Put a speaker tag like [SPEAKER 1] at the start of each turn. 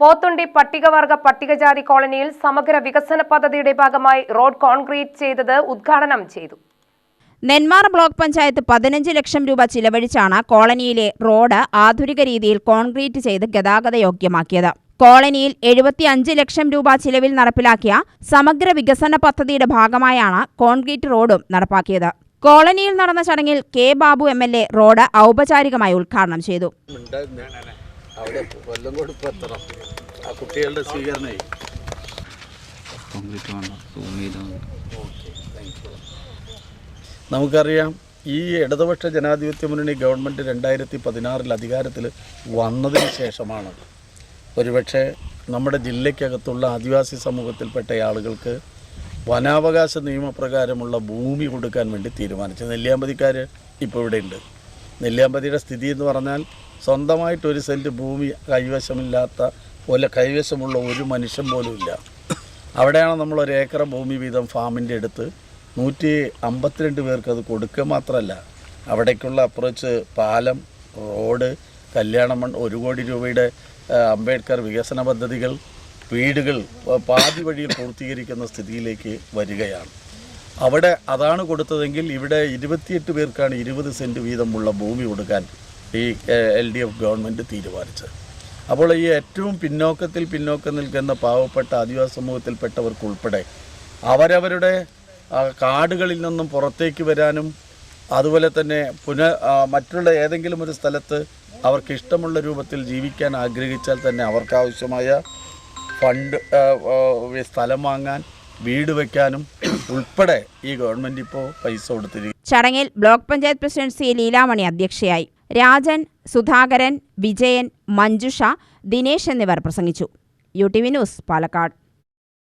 [SPEAKER 1] പോത്തുണ്ടി പട്ടികവർഗ പട്ടികജാതി കോളനിയിൽ സമഗ്ര വികസന പദ്ധതിയുടെ ഭാഗമായി റോഡ് കോൺക്രീറ്റ് ചെയ്തത് ഉദ്ഘാടനം ചെയ്തു.
[SPEAKER 2] നെന്മാറ ബ്ലോക്ക് പഞ്ചായത്ത് പതിനഞ്ച് ലക്ഷം രൂപ ചിലവഴിച്ചാണ് കോളനിയിലെ റോഡ് ആധുനിക രീതിയിൽ കോൺക്രീറ്റ് ചെയ്ത് ഗതാഗത ഗതാഗതയോഗ്യമാക്കിയത് കോളനിയിൽ എഴുപത്തിയഞ്ച് ലക്ഷം രൂപ ചിലവിൽ നടപ്പിലാക്കിയ സമഗ്ര വികസന പദ്ധതിയുടെ ഭാഗമായാണ് കോൺക്രീറ്റ് റോഡും നടപ്പാക്കിയത്. കോളനിയിൽ നടന്ന ചടങ്ങിൽ K Babu M L A road ഔപചാരികമായി ഉദ്ഘാടനം ചെയ്തു.
[SPEAKER 3] അവിടെ കൊല്ലം കൊടുപ്പ് എത്തണം. ആ കുട്ടികളുടെ സ്വീകരണേ നമുക്കറിയാം ഈ ഇടതുപക്ഷ ജനാധിപത്യ മുന്നണി ഗവൺമെന്റ് രണ്ടായിരത്തി പതിനാറിൽ അധികാരത്തിൽ വന്നതിന് ശേഷമാണ് ഒരുപക്ഷെ നമ്മുടെ ജില്ലയ്ക്കകത്തുള്ള ആദിവാസി സമൂഹത്തിൽപ്പെട്ട ആളുകൾക്ക് വനാവകാശ നിയമപ്രകാരമുള്ള ഭൂമി കൊടുക്കാൻ വേണ്ടി തീരുമാനിച്ചത്. നെല്ലിയാമ്പതിക്കാർ ഇപ്പോൾ ഇവിടെ ഉണ്ട് നെല്ലിയാമ്പതിയുടെ സ്ഥിതി എന്ന് പറഞ്ഞാൽ സ്വന്തമായിട്ട് ഒരു സെന്റ് ഭൂമി കൈവശമില്ലാത്ത പോലെ കൈവശമുള്ള ഒരു മനുഷ്യൻ പോലും ഇല്ല. അവിടെയാണ് നമ്മൾ ഒരു ഏക്കർ ഭൂമി വീതം ഫാമിന്റെ അടുത്ത്. നൂറ്റി അമ്പത്തിരണ്ട് പേർക്ക് അത് കൊടുക്കുക മാത്രമല്ല അവിടേക്കുള്ള അപ്രോച്ച് പാലം റോഡ് കല്യാണ മണ്ണ് ഒരു കോടി രൂപയുടെ അംബേദ്കർ വികസന പദ്ധതികൾ വീടുകൾ പാതി വഴിയിൽ പൂർത്തീകരിക്കുന്ന സ്ഥിതിയിലേക്ക് വരികയാണ്. അവിടെ അതാണ് കൊടുത്തതെങ്കിൽ ഇവിടെ ഇരുപത്തിയെട്ട് പേർക്കാണ് ഇരുപത് സെന്റ് വീതമുള്ള ഭൂമി കൊടുക്കാൻ ഈ എൽ ഡി എഫ് ഗവൺമെന്റ് തീരുമാനിച്ചത്. അപ്പോൾ ഈ ഏറ്റവും പിന്നോക്കത്തിൽ പിന്നോക്കം നിൽക്കുന്ന പാവപ്പെട്ട ആദിവാസി സമൂഹത്തിൽപ്പെട്ടവർക്കുൾപ്പെടെ അവരവരുടെ കാടുകളിൽ നിന്നും പുറത്തേക്ക് വരാനും അതുപോലെ തന്നെ പുന മറ്റുള്ള ഏതെങ്കിലും ഒരു സ്ഥലത്ത് അവർക്ക് ഇഷ്ടമുള്ള രൂപത്തിൽ ജീവിക്കാൻ ആഗ്രഹിച്ചാൽ തന്നെ അവർക്കാവശ്യമായ ഫണ്ട് സ്ഥലം വാങ്ങാൻ വീട് വയ്ക്കാനും ഉൾപ്പെടെ ഈ ഗവൺമെന്റ് ഇപ്പോ പൈസ കൊടുത്തിരിക്കും
[SPEAKER 2] ചടങ്ങിൽ block panchayat president C Leelamani അധ്യക്ഷയായി. രാജൻ സുധാകരൻ വിജയൻ മഞ്ജുഷ ദിനേശ് എന്നിവർ പ്രസംഗിച്ചു. U T V news Palakkad.